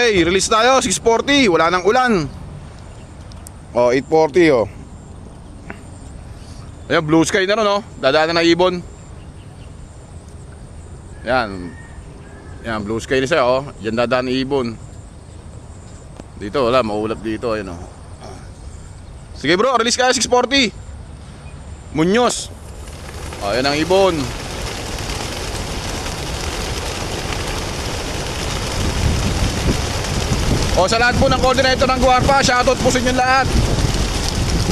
Hey, release tayo, 640, wala nang ulan. Oh, 840 oh. Ayan, blue sky na ron oh. Dadaan na ng ibon. Yan. Yan, blue sky na siya oh. Yan dadaan ng ibon. Dito, wala, maulap dito, ayun oh. Sige bro, release ka 640. Munyos. Oh, yan ang ibon. O sa lahat po ng coordinator ng Guarpa, shoutout po sa inyo lahat.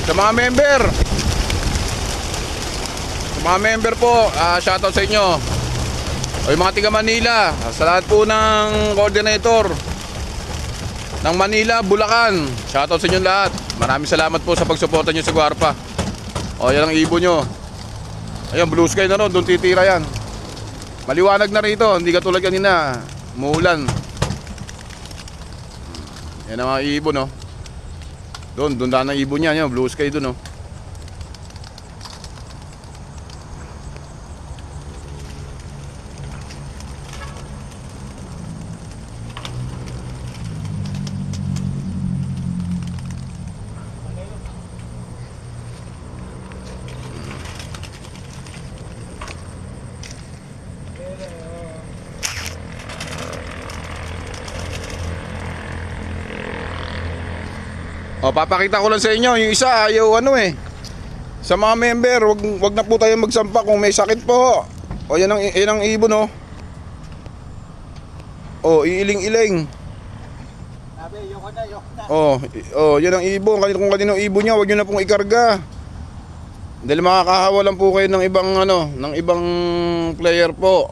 Sa mga member. Sa mga member po, ah, shoutout sa inyo. O yung mga tiga Manila, sa lahat po ng coordinator ng Manila, Bulacan. Shoutout sa inyo lahat. Maraming salamat po sa pagsuporta nyo sa Guarpa. O yan ang ibon nyo. Ayan, blue sky na ron, doon titira yan. Maliwanag na rito, hindi katulad kanina. Muulan. Yan ang mga ibon, no? Doon, doon daan ang ibon niya, yan, blue sky doon, no? O, papakita ko lang sa inyo, yung isa ayaw ano eh. Sa mga member, wag, wag na po tayo magsampa kung may sakit po. O, yan ang, yan ang ibon, oh. O, iiling-iling. Sabi, yoko na, yoko na. Oh, i- oh, yan ang ibon. Kanino kung kanino ibon niya, wag niyo na pong ikarga. Dahil makakahawa lang po kayo ng ibang ano, ng ibang player po.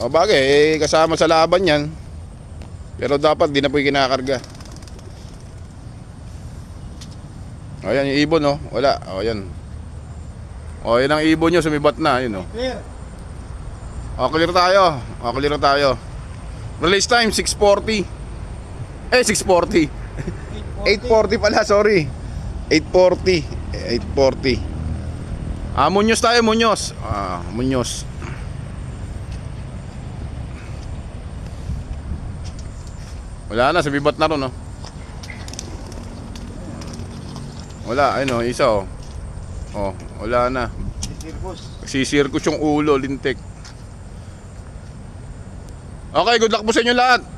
O bagay, eh, kasama sa laban 'yan. Pero dapat di na po kinakarga. O yan yung ibon oh. Wala. O yan. O yan ang ibon nyo. Sumibat na. Yun oh. Clear. O clear tayo. O clear tayo. Release time 640. Eh 640. 840 pala, sorry. 840. Eh, 840. Ah, Munyos tayo, Munyos. Ah, Munyos. Wala na, sabibat na ron, no? Wala, ayun, oh, isa, oh. Oh, wala na. Sisirkus yung ulo, lintik. Okay, good luck po sa inyo lahat.